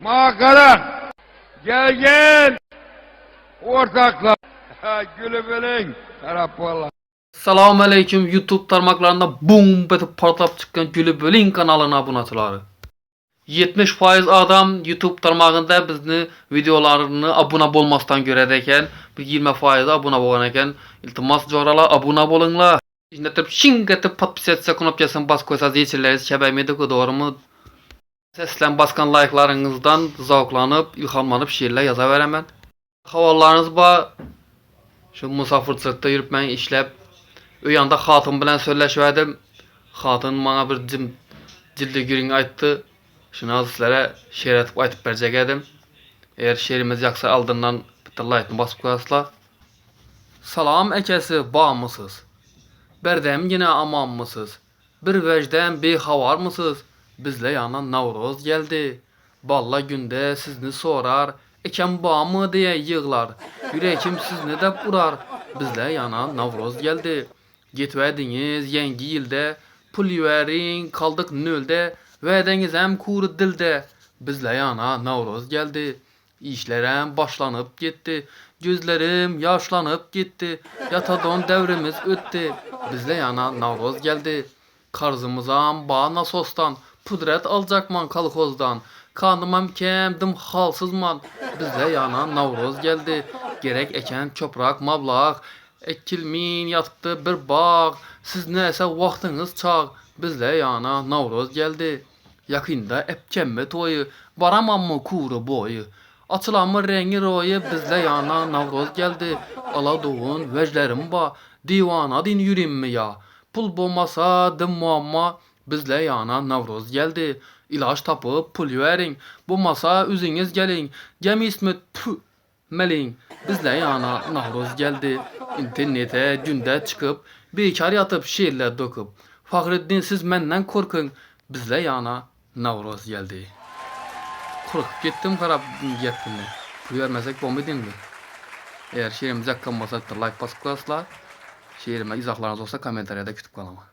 Makara, gel gel, ortaklar, gülübülün, Rabbala. Selamun Aleyküm YouTube tarmaklarında bum betip partlap çıkan Gülübülün kanalına abunatılary. 70% adam YouTube tarmağında bizni videolaryny abuna bolmasdan göredi eken, 20% abuna bolan eken, iltimas jorala abuna bolinlar. Şimdi tep şingatı patpisetse knopçasını bas koysa zeyçilleriz şebemedi doğru mu? Səslən baskan like'larınızdan zavqlanıb, ilhamlanıb şiirlər yaza verəmən. Havallarınız ba şu musafirçilikdə yürüb mən işləb Uyanda xatın bilen söyleşverdim. Xatın bana bir cim cildi gürün aytdı. Şunu sizlere şiir etip aytıp verecek edim. Eğer şiirimiz yaksa aldığından bitti like'ını basıp koyasılar. Salam ekesi bağ mısınız? Berdem yine aman mısınız? Bir vecden bir havar mısınız? Bizle yana Navroz geldi. Balla günde sizni sorar. Eken bağ mı diye yığlar. Yürekim sizni de urar. Bizle yana Navroz geldi. Gitvediniz yengi yilde. Pul verin kaldık nölde. Vedeniz hem kuru dilde. Bizle yana Navroz geldi. İşlerem başlanıp gitti. Gözlerim yaşlanıp gitti. Yatadon devrimiz öttü. Bizle yana Navroz geldi. Karzımızam bağına sostan. Pudret alacakman kalkozdan. Kanımam kemdim halsızman. Bizle yana Navroz geldi. Gerek eken çoprak mablaq. Ekilmin yatıptı bir bağ. Siz neyse vaxtınız çağ. Bizle yana Navroz geldi. Yakında epkemme toyu. Varamam mı kuru boyu. Açılan mı rengi royu bizle yana Navroz geldi. Aladuğun veclerim ba. Divana din yürim mi ya? Pul bulmasa dım muamma. Bizle yana Navroz geldi. İlaç tapıp pul verin. Bulmasa üzünüz gelin. Gemi ismi tü melin. Bizle yana Navroz geldi. İnternete günde çıkıp bekar yatıp şiirler dokup. Fahreddin siz menden korkun. Bizle yana Navroz geldi. Korkup gittim karab yetimle. Bu vermesek bomba mi? Eğer şiirimiz yakın olsa like basıp. Şiirime izahlarınız olsa kommentariyada kütüp kalama.